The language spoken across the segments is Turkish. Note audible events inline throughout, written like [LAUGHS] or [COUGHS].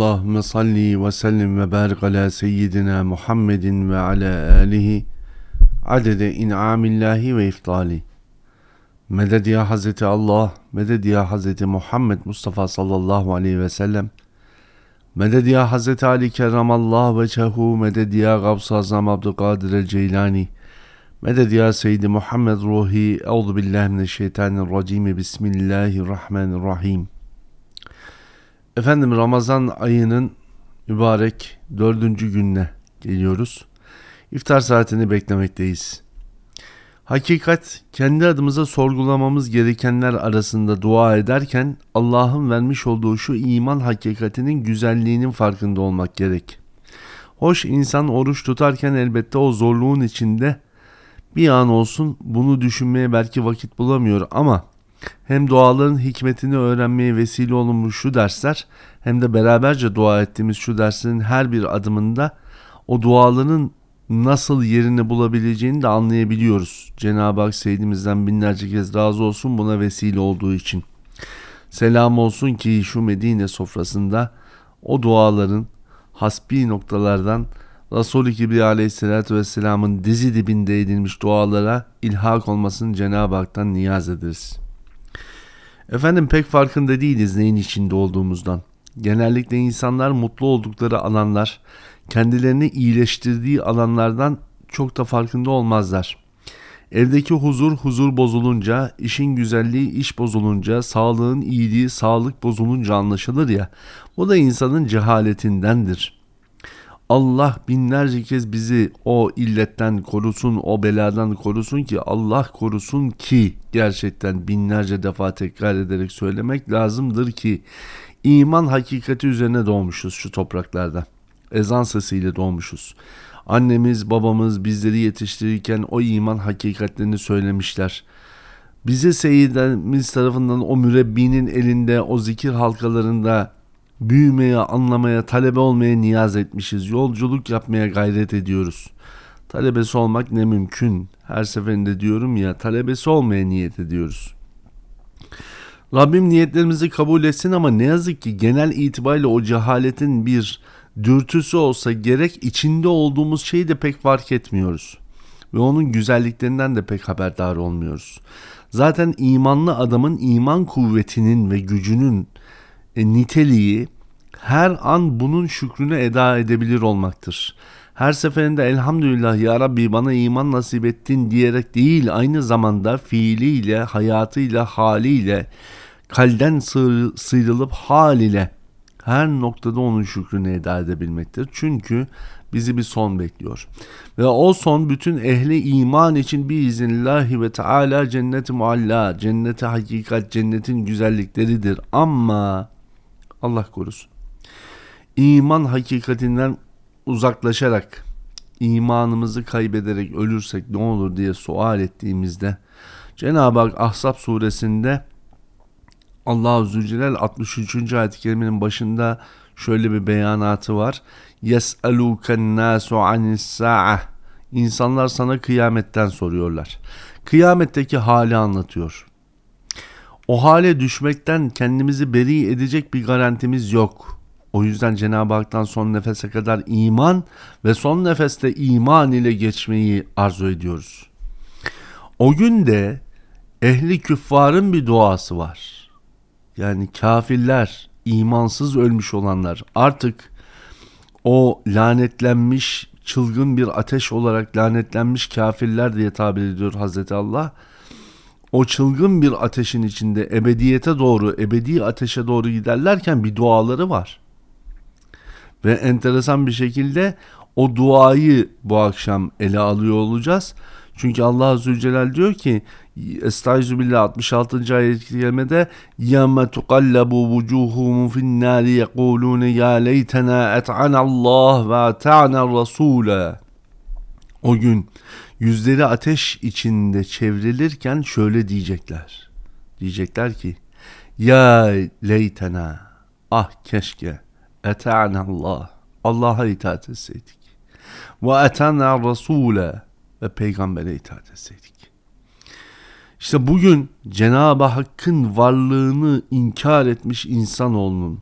Allahümme salli ve sellim ve barik ala seyyidina Muhammedin ve ala alihi adede in'amillahi ve iftali. Meded ya Hazreti Allah, meded ya Hazreti Muhammed Mustafa sallallahu aleyhi ve sellem. Meded ya Hazreti Ali kerramallah ve çehu, meded ya Gavs-ı Azam Abdülkadir el Ceylani. Meded ya Seyyidi Muhammed Ruhi, Euzu billahi mineşşeytanirracim, Bismillahirrahmanirrahim. Efendim Ramazan ayının mübarek dördüncü gününe geliyoruz. İftar saatini beklemekteyiz. Hakikat kendi adımıza sorgulamamız gerekenler arasında dua ederken Allah'ın vermiş olduğu şu iman hakikatinin güzelliğinin farkında olmak gerek. Hoş insan oruç tutarken elbette o zorluğun içinde bir an olsun bunu düşünmeye belki vakit bulamıyor ama hem duaların hikmetini öğrenmeye vesile olunmuş şu dersler hem de beraberce dua ettiğimiz şu derslerin her bir adımında o duaların nasıl yerini bulabileceğini de anlayabiliyoruz. Cenab-ı Hak Seyyidimizden binlerce kez razı olsun buna vesile olduğu için. Selam olsun ki şu Medine sofrasında o duaların hasbi noktalardan Resul-i Kibriya aleyhissalatü vesselamın dizi dibinde edilmiş dualara ilhak olmasını Cenab-ı Hak'tan niyaz ederiz. Efendim pek farkında değiliz neyin içinde olduğumuzdan. Genellikle insanlar mutlu oldukları alanlar, kendilerini iyileştirdiği alanlardan çok da farkında olmazlar. Evdeki huzur huzur bozulunca, işin güzelliği iş bozulunca, sağlığın iyiliği sağlık bozulunca anlaşılır ya. Bu da insanın cehaletindendir. Allah binlerce kez bizi o illetten korusun, o beladan korusun ki Allah korusun ki gerçekten binlerce defa tekrar ederek söylemek lazımdır ki iman hakikati üzerine doğmuşuz şu topraklarda. Ezan sesiyle doğmuşuz. Annemiz, babamız bizleri yetiştirirken o iman hakikatlerini söylemişler. Bize Seyyidimiz tarafından o mürebbinin elinde, o zikir halkalarında büyümeye, anlamaya, talebe olmaya niyaz etmişiz. Yolculuk yapmaya gayret ediyoruz. Talebesi olmak ne mümkün. Her seferinde diyorum ya talebesi olmaya niyet ediyoruz. Rabbim niyetlerimizi kabul etsin ama ne yazık ki genel itibariyle o cehaletin bir dürtüsü olsa gerek içinde olduğumuz şeyi de pek fark etmiyoruz. Ve onun güzelliklerinden de pek haberdar olmuyoruz. Zaten imanlı adamın iman kuvvetinin ve gücünün niteliği her an bunun şükrünü eda edebilir olmaktır. Her seferinde elhamdülillah ya Rabbi bana iman nasip ettin diyerek değil aynı zamanda fiiliyle, hayatıyla, haliyle, kalden sıyrılıp hal ile her noktada onun şükrünü eda edebilmektir. Çünkü bizi bir son bekliyor. Ve o son bütün ehli iman için bir izinlahi ve teala cenneti mualla, cenneti hakikat, cennetin güzellikleridir. Ama Allah korusun. İman hakikatinden uzaklaşarak, imanımızı kaybederek ölürsek ne olur diye sual ettiğimizde Cenab-ı Hak Ahzab suresinde Allah-u Zülcelal 63. ayet-i kerimenin başında şöyle bir beyanatı var. Yes'aluken nasu anis sa'ah. İnsanlar sana kıyametten soruyorlar. Kıyametteki hali anlatıyor. O hale düşmekten kendimizi beri edecek bir garantimiz yok. O yüzden Cenab-ı Hak'tan son nefese kadar iman ve son nefeste iman ile geçmeyi arzu ediyoruz. O gün de ehli küffarın bir duası var. Yani kafirler, imansız ölmüş olanlar artık o lanetlenmiş çılgın bir ateş olarak lanetlenmiş kafirler diye tabir ediyor Hazreti Allah o çılgın bir ateşin içinde ebediyete doğru, ebedi ateşe doğru giderlerken bir duaları var. Ve enteresan bir şekilde o duayı bu akşam ele alıyor olacağız. Çünkü Allah Azze Zülcelal diyor ki Estaizu billah 66. ayet kelimede Yemme tukallabu vucuhumu finnâri yekulûne ya leytena et'anallah ve ta'na rasûle O gün yüzleri ateş içinde çevrilirken şöyle diyecekler. Diyecekler ki Ya leytena ah keşke eta'na Allah Allah'a itaat etseydik. Ve etana Rasule ve peygambere itaat etseydik. İşte bugün Cenab-ı Hakk'ın varlığını inkar etmiş insanoğlunun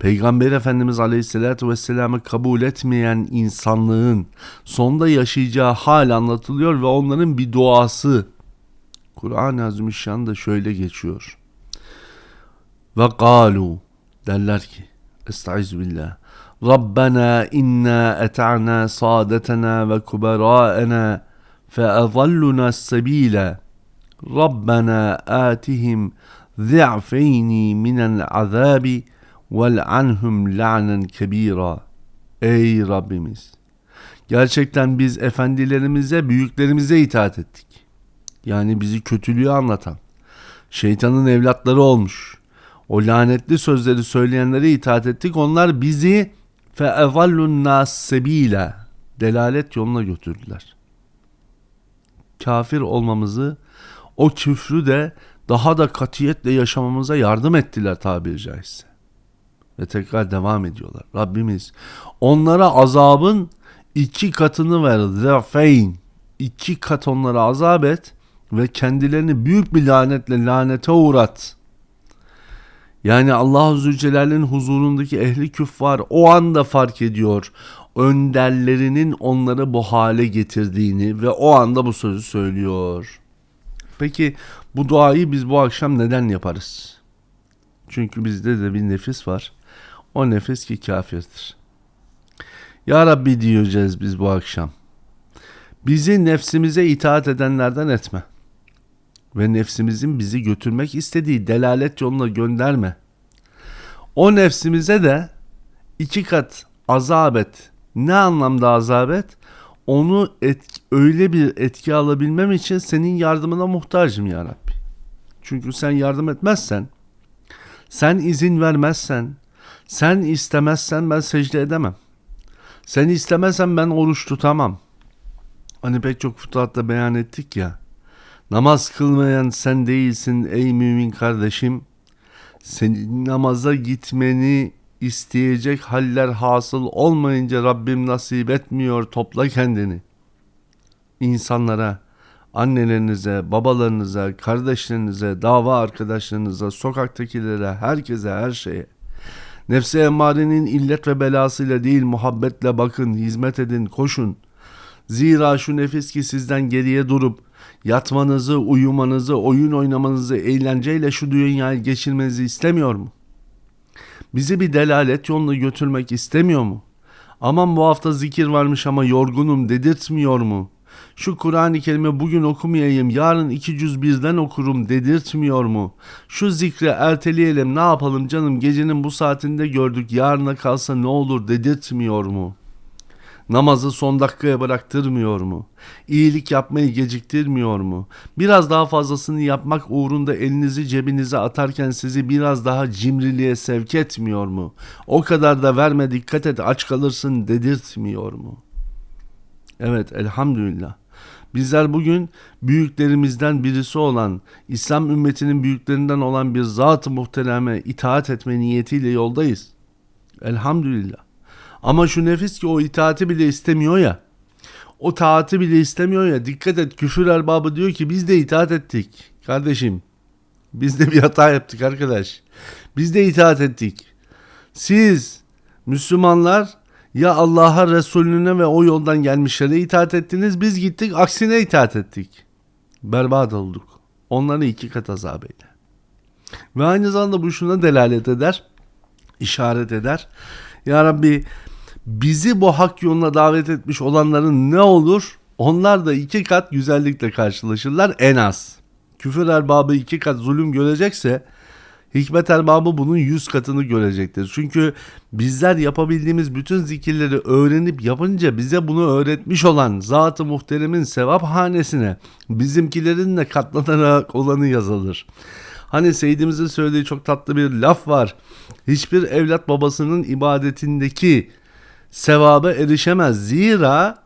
Peygamber Efendimiz Aleyhisselatü Vesselam'ı kabul etmeyen insanlığın sonda yaşayacağı hal anlatılıyor ve onların bir duası. Kur'an-ı Azimüşşan'da şöyle geçiyor. Ve galu derler ki Estaizu billah. Rabbena inna eta'na sadetena ve kubera'ena fe azalluna sebile. Rabbena atihim zi'feyni minel azabi ve vel anhum la'nen kebira. Ey Rabbimiz! Gerçekten biz efendilerimize, büyüklerimize itaat ettik. Yani bizi kötülüğü anlatan, şeytanın evlatları olmuş. O lanetli sözleri söyleyenlere itaat ettik. Onlar bizi feevallun nas delalet yoluna götürdüler. Kafir olmamızı, o küfrü de daha da katiyetle yaşamamıza yardım ettiler tabiri caizse. Ve tekrar devam ediyorlar. Rabbimiz onlara azabın iki katını ver. Zefeyn. iki kat onlara azap et ve kendilerini büyük bir lanetle lanete uğrat. Yani Allah Zülcelal'in huzurundaki ehli küffar o anda fark ediyor. Önderlerinin onları bu hale getirdiğini ve o anda bu sözü söylüyor. Peki bu duayı biz bu akşam neden yaparız? Çünkü bizde de bir nefis var. O nefis ki kafirdir. Ya Rabbi diyeceğiz biz bu akşam. Bizi nefsimize itaat edenlerden etme. Ve nefsimizin bizi götürmek istediği delalet yoluna gönderme. O nefsimize de iki kat azap et. Ne anlamda azap et? Onu et, öyle bir etki alabilmem için senin yardımına muhtacım ya Rabbi. Çünkü sen yardım etmezsen, sen izin vermezsen, sen istemezsen ben secde edemem. Sen istemezsen ben oruç tutamam. Hani pek çok futuhatta beyan ettik ya. Namaz kılmayan sen değilsin ey mümin kardeşim. Senin namaza gitmeni isteyecek haller hasıl olmayınca Rabbim nasip etmiyor topla kendini. İnsanlara, annelerinize, babalarınıza, kardeşlerinize, dava arkadaşlarınıza, sokaktakilere, herkese, her şeye. Nefse emmarenin illet ve belasıyla değil muhabbetle bakın, hizmet edin, koşun. Zira şu nefis ki sizden geriye durup yatmanızı, uyumanızı, oyun oynamanızı, eğlenceyle şu dünyayı geçirmenizi istemiyor mu? Bizi bir delalet yoluna götürmek istemiyor mu? Aman bu hafta zikir varmış ama yorgunum dedirtmiyor mu? Şu Kur'an-ı Kerim'i bugün okumayayım, yarın iki cüz birden okurum dedirtmiyor mu? Şu zikri erteleyelim, ne yapalım canım gecenin bu saatinde gördük, yarına kalsa ne olur dedirtmiyor mu?'' Namazı son dakikaya bıraktırmıyor mu? İyilik yapmayı geciktirmiyor mu? Biraz daha fazlasını yapmak uğrunda elinizi cebinize atarken sizi biraz daha cimriliğe sevk etmiyor mu? O kadar da verme dikkat et aç kalırsın dedirtmiyor mu? Evet elhamdülillah. Bizler bugün büyüklerimizden birisi olan, İslam ümmetinin büyüklerinden olan bir zat-ı muhtereme itaat etme niyetiyle yoldayız. Elhamdülillah. Ama şu nefis ki o itaati bile istemiyor ya. O taati bile istemiyor ya. Dikkat et küfür erbabı diyor ki biz de itaat ettik. Kardeşim biz de bir hata yaptık arkadaş. Biz de itaat ettik. Siz Müslümanlar ya Allah'a Resulüne ve o yoldan gelmişlere itaat ettiniz. Biz gittik aksine itaat ettik. Berbat olduk. Onları iki kat azap eyle. Ve aynı zamanda bu şuna delalet eder. işaret eder. Ya Rabbi bizi bu hak yoluna davet etmiş olanların ne olur? Onlar da iki kat güzellikle karşılaşırlar en az. Küfür erbabı iki kat zulüm görecekse hikmet erbabı bunun yüz katını görecektir. Çünkü bizler yapabildiğimiz bütün zikirleri öğrenip yapınca bize bunu öğretmiş olan Zat-ı Muhterem'in sevap hanesine bizimkilerin de katlanarak olanı yazılır. Hani Seyyidimizin söylediği çok tatlı bir laf var. Hiçbir evlat babasının ibadetindeki sevaba erişemez. Zira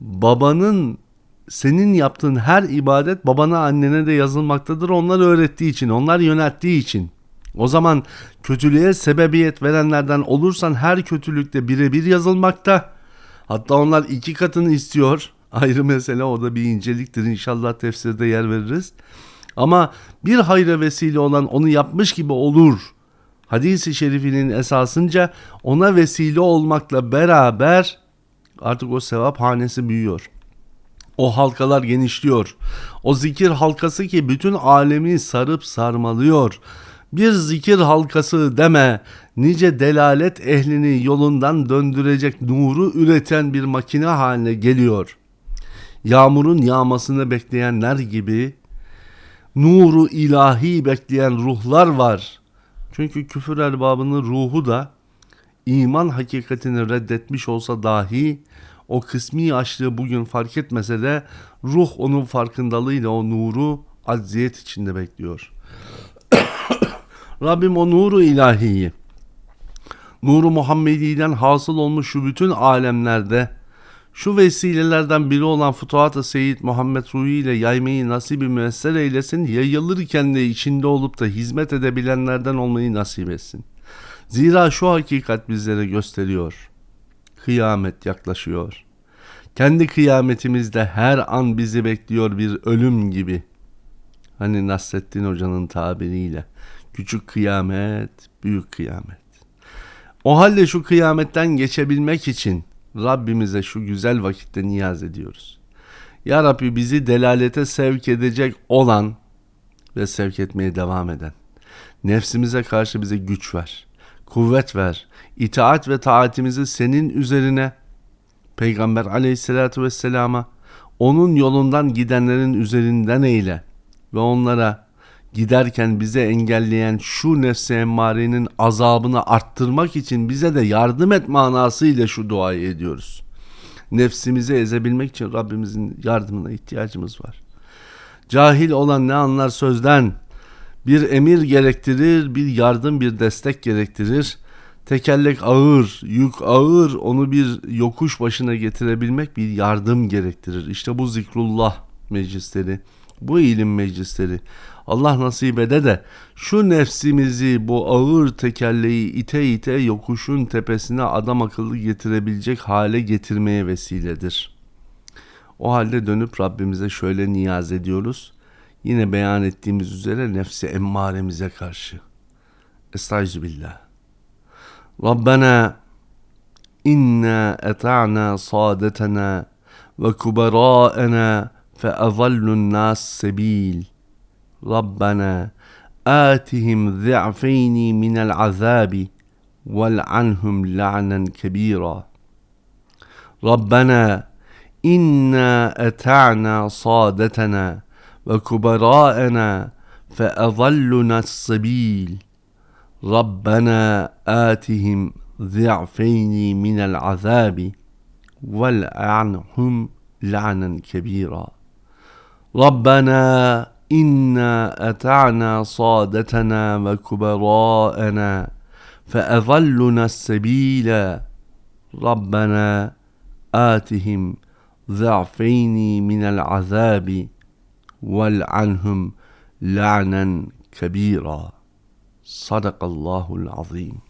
babanın senin yaptığın her ibadet babana annene de yazılmaktadır. Onlar öğrettiği için, onlar yönettiği için. O zaman kötülüğe sebebiyet verenlerden olursan her kötülükte birebir yazılmakta. Hatta onlar iki katını istiyor. [LAUGHS] Ayrı mesele o da bir inceliktir. İnşallah tefsirde yer veririz. Ama bir hayra vesile olan onu yapmış gibi olur hadisi şerifinin esasınca ona vesile olmakla beraber artık o sevap hanesi büyüyor. O halkalar genişliyor. O zikir halkası ki bütün alemi sarıp sarmalıyor. Bir zikir halkası deme, nice delalet ehlini yolundan döndürecek nuru üreten bir makine haline geliyor. Yağmurun yağmasını bekleyenler gibi nuru ilahi bekleyen ruhlar var. Çünkü küfür erbabının ruhu da iman hakikatini reddetmiş olsa dahi o kısmi açlığı bugün fark etmese de ruh onun farkındalığıyla o nuru acziyet içinde bekliyor. [COUGHS] Rabbim o nuru ilahiyi, nuru Muhammedi'den hasıl olmuş şu bütün alemlerde şu vesilelerden biri olan Futuhat-ı Seyyid Muhammed Ruhi ile yaymayı nasibi müesser eylesin. Yayılırken de içinde olup da hizmet edebilenlerden olmayı nasip etsin. Zira şu hakikat bizlere gösteriyor. Kıyamet yaklaşıyor. Kendi kıyametimizde her an bizi bekliyor bir ölüm gibi. Hani Nasrettin Hoca'nın tabiriyle. Küçük kıyamet, büyük kıyamet. O halde şu kıyametten geçebilmek için Rabbimize şu güzel vakitte niyaz ediyoruz. Ya Rabbi bizi delalete sevk edecek olan ve sevk etmeye devam eden. Nefsimize karşı bize güç ver, kuvvet ver, itaat ve taatimizi senin üzerine, Peygamber aleyhissalatü vesselama, onun yolundan gidenlerin üzerinden eyle ve onlara giderken bize engelleyen şu nefsi emmarenin azabını arttırmak için bize de yardım et manasıyla şu duayı ediyoruz. Nefsimizi ezebilmek için Rabbimizin yardımına ihtiyacımız var. Cahil olan ne anlar sözden? Bir emir gerektirir, bir yardım, bir destek gerektirir. Tekerlek ağır, yük ağır, onu bir yokuş başına getirebilmek bir yardım gerektirir. İşte bu zikrullah meclisleri, bu ilim meclisleri. Allah nasip ede de şu nefsimizi bu ağır tekerleği ite ite yokuşun tepesine adam akıllı getirebilecek hale getirmeye vesiledir. O halde dönüp Rabbimize şöyle niyaz ediyoruz. Yine beyan ettiğimiz üzere nefsi emmaremize karşı. Estağfirullah. Rabbena inna eta'na sadetena ve kuberâena fe azallun nas sebil. ربنا آتهم ضعفين من العذاب والعنهم لعنا كبيرا ربنا إنا أتعنا صادتنا وكبراءنا فأضلنا السبيل. ربنا آتهم ضعفين من العذاب والعنهم لعنا كبيرا. ربنا إنا أتعنا صادتنا وكبراءنا فأضلنا السبيل. ربنا آتهم ضعفين من العذاب والعنهم لعنا كبيرا. صدق الله العظيم.